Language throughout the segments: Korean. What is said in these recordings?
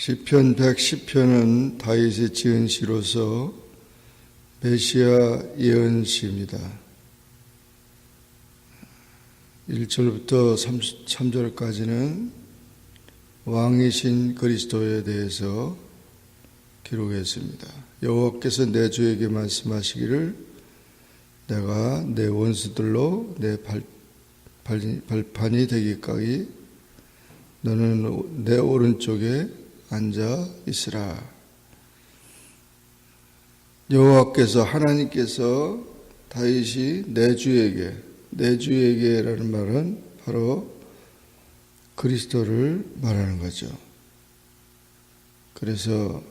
시편 110편은 다윗이 지은 시로서 메시아 예언 시입니다. 1절부터 3절까지는 왕이신 그리스도에 대해서 기록했습니다. 여호와께서 내 주에게 말씀하시기를 내가 내 원수들로 내 발, 발, 발 판이 되기까지 너는 내 오른쪽에 앉아 있으라. 여호와께서 하나님께서 다윗이 내 주에게 내 주에게라는 말은 바로 그리스도를 말하는 거죠. 그래서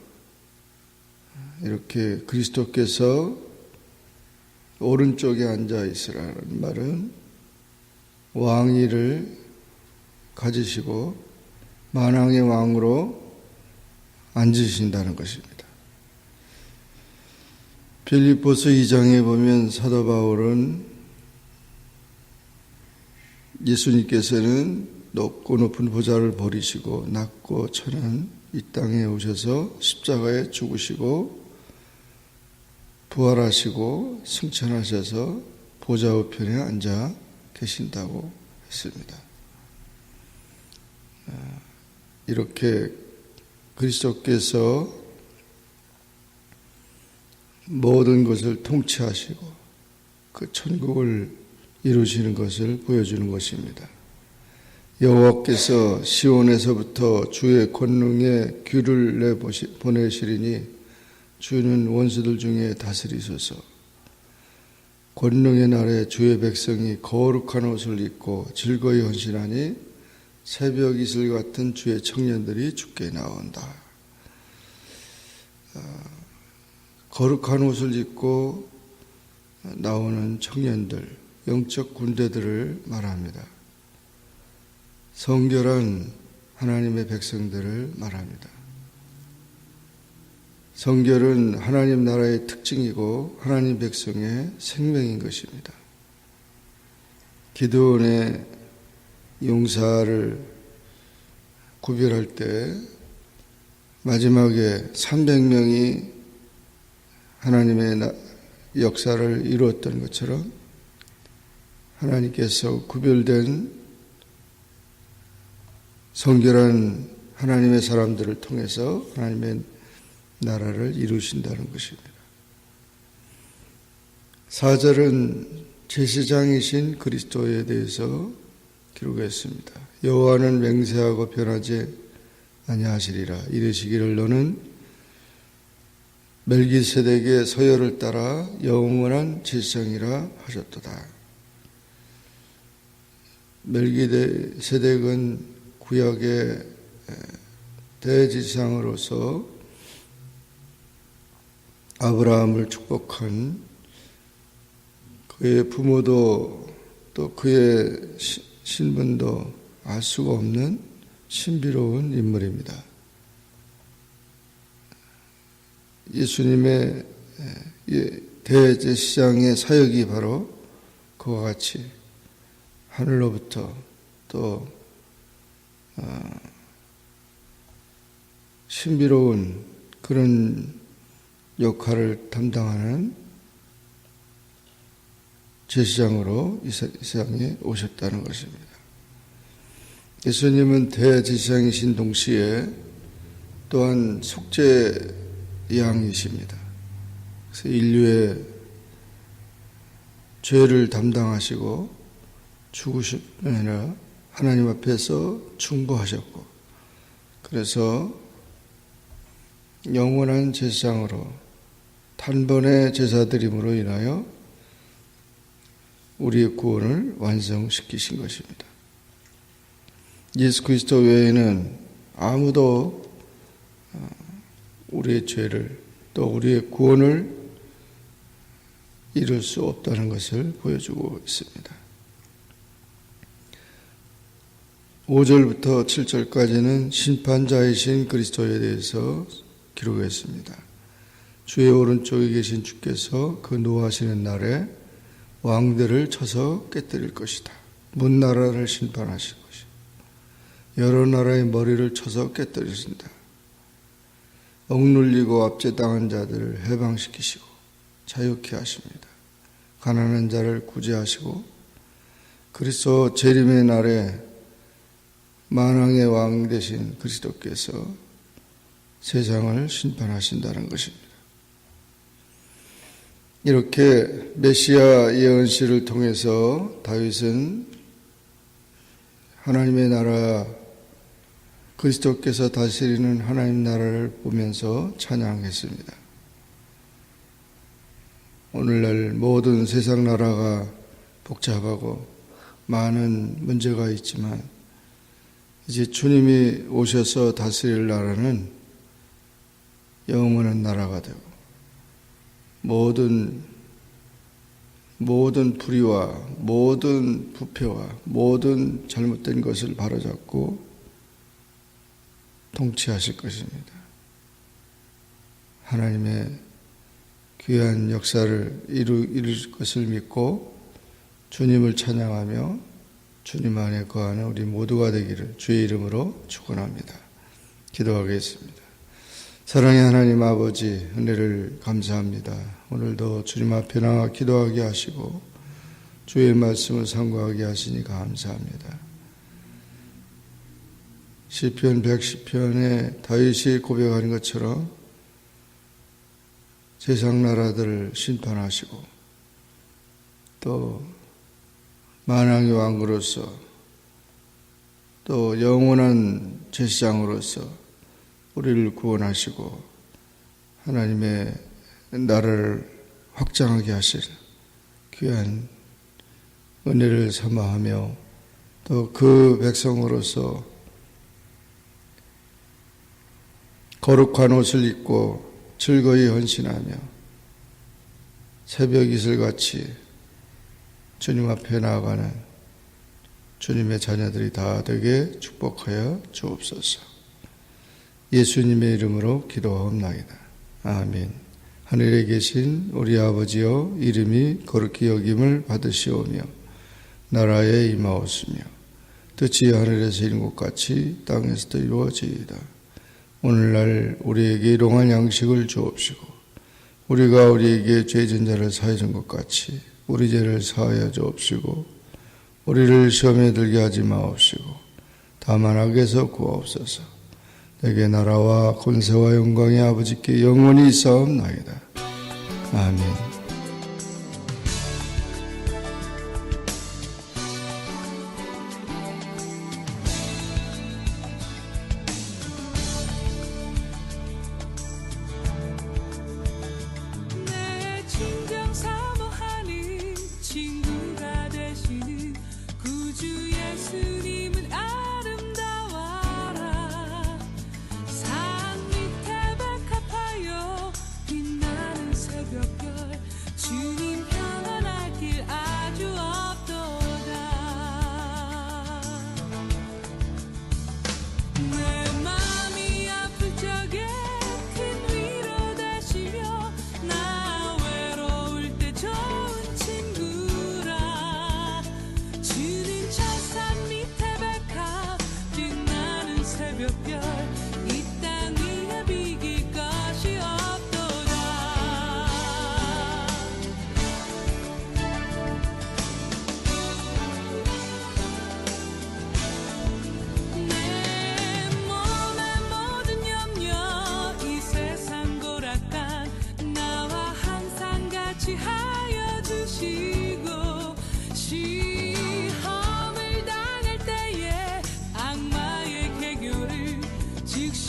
이렇게 그리스도께서 오른쪽에 앉아 있으라는 말은 왕위를 가지시고 만왕의 왕으로 앉으신다는 것입니다. 빌립보서 2장에 보면 사도 바울은 예수님께서는 높고 높은 보좌를 버리시고 낮고 천한 이 땅에 오셔서 십자가에 죽으시고 부활하시고 승천하셔서 보좌 우편에 앉아 계신다고 했습니다. 이렇게 그리스도께서 모든 것을 통치하시고 그 천국을 이루시는 것을 보여주는 것입니다. 여호와께서 시온에서부터 주의 권능에 귀를 내 보내시리니 주는 원수들 중에 다스리소서. 권능의 날에 주의 백성이 거룩한 옷을 입고 즐거이 헌신하니 새벽 이슬 같은 주의 청년들이 죽게 나온다. 거룩한 옷을 입고 나오는 청년들, 영적 군대들을 말합니다. 성결한 하나님의 백성들을 말합니다. 성결은 하나님 나라의 특징이고 하나님 백성의 생명인 것입니다. 기도원의 용사를 구별할 때 마지막에 300명이 하나님의 역사를 이루었던 것처럼 하나님께서 구별된 성결한 하나님의 사람들을 통해서 하나님의 나라를 이루신다는 것입니다. 4절은 제사장이신 그리스도에 대해서 기록했습니다. 여호와는 맹세하고 변하지 아니하시리라 이르시기를 너는 멜기세덱의 서열을 따라 영원한 제사장이라 하셨도다. 멜기세덱은 구약의 대지상으로서 아브라함을 축복한 그의 부모도 또 그의 신분도 알 수가 없는 신비로운 인물입니다. 예수님의 대제시장의 사역이 바로 그와 같이 하늘로부터 또 어, 신비로운 그런 역할을 담당하는 제시장으로 이 세상에 오셨다는 것입니다. 예수님은 대제시장이신 동시에 또한 속죄 양이십니다. 그래서 인류의 죄를 담당하시고 죽으신 아니라 하나님 앞에서 중보하셨고 그래서 영원한 제사장으로 단번의 제사드림으로 인하여 우리의 구원을 완성시키신 것입니다. 예수 그리스도 외에는 아무도 우리의 죄를 또 우리의 구원을 이룰 수 없다는 것을 보여주고 있습니다. 5절부터 7절까지는 심판자이신 그리스도에 대해서 기록했습니다. 주의 오른쪽에 계신 주께서 그 노하시는 날에 왕들을 쳐서 깨뜨릴 것이다. 문 나라를 심판하실 것이다. 여러 나라의 머리를 쳐서 깨뜨리신다. 억눌리고 압제당한 자들을 해방시키시고 자유케 하십니다. 가난한 자를 구제하시고 그리스도 재림의 날에 만왕의 왕 되신 그리스도께서 세상을 심판하신다는 것입니다. 이렇게 메시아 예언시를 통해서 다윗은 하나님의 나라 그리스도께서 다스리는 하나님 나라를 보면서 찬양했습니다. 오늘날 모든 세상 나라가 복잡하고 많은 문제가 있지만 이제 주님이 오셔서 다스릴 나라는 영원한 나라가 되고 모든 모든 불의와 모든 부패와 모든 잘못된 것을 바로잡고 통치하실 것입니다. 하나님의 귀한 역사를 이루, 이룰 것을 믿고 주님을 찬양하며 주님 안에 거하는 우리 모두가 되기를 주의 이름으로 축원합니다. 기도하겠습니다. 사랑의 하나님 아버지 은혜를 감사합니다. 오늘도 주님 앞에 나와 기도하게 하시고 주의 말씀을 상고하게 하시니 감사합니다. 시편 110편에 다윗이 고백하는 것처럼 세상 나라들을 심판하시고 또 만왕의 왕으로서 또 영원한 제사장으로서 우리를 구원하시고 하나님의 나라를 확장하게 하실 귀한 은혜를 삼아하며 또 그 백성으로서 거룩한 옷을 입고 즐거이 헌신하며 새벽 이슬같이 주님 앞에 나아가는 주님의 자녀들이 다 되게 축복하여 주옵소서. 예수님의 이름으로 기도하옵나이다. 아멘. 하늘에 계신 우리 아버지여 이름이 거룩히 여김을 받으시오며 나라에 임하옵으며 뜻이 하늘에서 이룬 것 같이 땅에서도 이루어지이다. 오늘날 우리에게 일용할 양식을 주옵시고 우리가 우리에게 죄진 자를 사해 준 것 같이 우리 죄를 사하여 주옵시고 우리를 시험에 들게 하지 마옵시고 다만 악에서 구하옵소서. 내게 나라와 권세와 영광의 아버지께 영원히 있사옵나이다. 아멘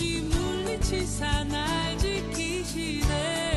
즉시 물리치사 날 지키시네